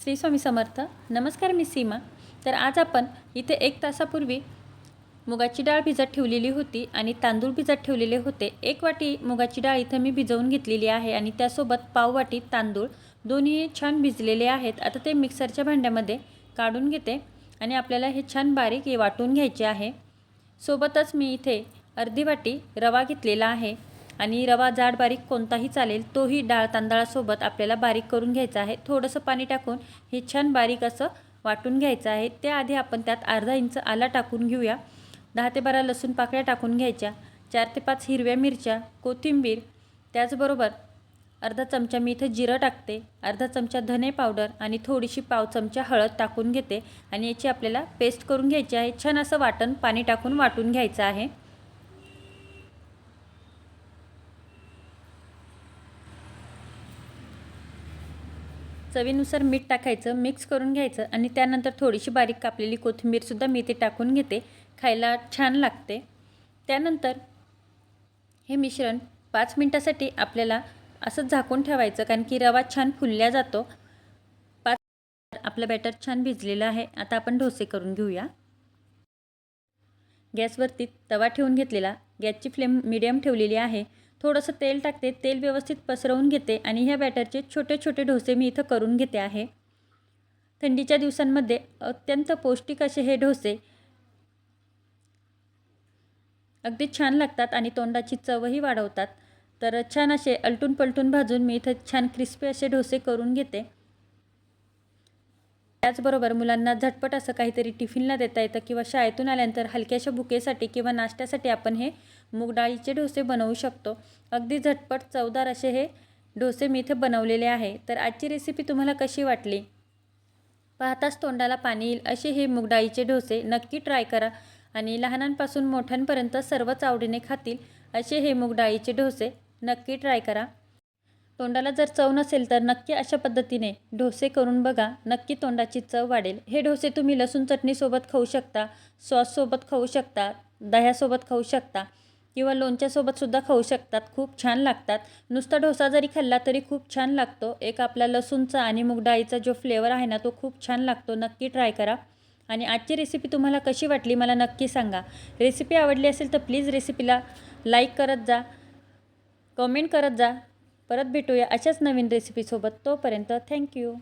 श्री स्वामी समर्थ. नमस्कार मी सीमा. तर आज आपण इथे एक तासापूर्वी मुगाची डाळ भिजत ठेवलेली होती आणि तांदूळ भिजत ठेवलेले होते. एक वाटी मुगाची डाळ इथं मी भिजवून घेतलेली आहे आणि त्यासोबत पाव वाटी तांदूळ. दोन्ही छान भिजलेले आहेत. आता ते मिक्सरच्या भांड्यामध्ये काढून घेते आणि आपल्याला हे छान बारीक वाटून घ्यायचे आहे. सोबतच मी इथे अर्धी वाटी रवा घेतलेला आहे. आणि रवा जाड बारीक कोणताही चालेल तोही डाळ तांदळासोबत आपल्याला बारीक करून घ्यायचा आहे. थोडंसं पाणी टाकून हे छान बारीक असं वाटून घ्यायचं आहे. त्याआधी आपण त्यात अर्धा इंच आला टाकून घेऊया. दहा ते बारा लसूण पाकळ्या टाकून घ्यायच्या. चार ते पाच हिरव्या मिरच्या कोथिंबीर त्याचबरोबर अर्धा चमचा मी इथं जिरं टाकते अर्धा चमचा धने पावडर आणि थोडीशी पाव चमचा हळद टाकून घेते आणि याची आपल्याला पेस्ट करून घ्यायची आहे. छान असं वाटण पाणी टाकून वाटून घ्यायचं आहे. चवीनुसार मीठ टाकायचं मिक्स करून घ्यायचं आणि त्यानंतर थोडीशी बारीक कापलेली कोथिंबीरसुद्धा मी ते टाकून घेते. खायला छान लागते. त्यानंतर हे मिश्रण पाच मिनटासाठी आपल्याला असं झाकून ठेवायचं कारण की रवा छान फुलल्या जातो. पाच आपलं बॅटर छान भिजलेलं आहे. आता आपण डोसे करून घेऊया. गॅसवरती तवा ठेवून घेतलेला. गॅसची फ्लेम मिडियम ठेवलेली आहे. थोडंसं तेल टाकते तेल व्यवस्थित पसरवून घेते आणि ह्या बॅटरचे छोटे छोटे डोसे मी इथं करून घेते आहे. थंडीच्या दिवसांमध्ये अत्यंत पौष्टिक असे हे डोसे अगदी छान लागतात आणि तोंडाची चवही वाढवतात. तर छान असे अलटून पलटून भाजून मी इथं छान क्रिस्पी असे डोसे करून घेते. त्याचबरोबर मुलांना झटपट असं काहीतरी टिफिनला देता येतं किंवा शाळेतून आल्यानंतर हलक्याशा बुकेसाठी किंवा नाश्त्यासाठी आपण हे मूग डाळीचे डोसे बनवू शकतो. अगदी झटपट चवदार असे हे डोसे मी इथे बनवलेले आहे. तर आजची रेसिपी तुम्हाला कशी वाटली? पाहताच तोंडाला पाणी येईल. असे हे मूग डाळीचे डोसे नक्की ट्राय करा आणि लहानांपासून मोठ्यांपर्यंत सर्वच आवडीने खातील. असे हे मूग डाळीचे डोसे नक्की ट्राय करा. तोंडाला जर चव नसेल तर नक्की अशा पद्धतीने डोसे करून बघा. नक्की तोंडाची चव वाढेल. हे डोसे तुम्ही लसूण चटणीसोबत खाऊ शकता सॉससोबत खाऊ शकता दह्यासोबत खाऊ शकता किंवा लोणच्यासोबतसुद्धा खाऊ शकतात. खूप छान लागतात. नुसता डोसा जरी खाल्ला तरी खूप छान लागतो. एक आपला लसूणचा आणि मूग डाळीचा जो फ्लेवर आहे ना तो खूप छान लागतो. नक्की ट्राय करा. आणि आजची रेसिपी तुम्हाला कशी वाटली मला नक्की सांगा. रेसिपी आवडली असेल तर प्लीज रेसिपीला लाईक करत जा. कमेंट करत जा. परत भेटूया अशाच नवीन रेसिपीसोबत तोपर्यंत थँक्यू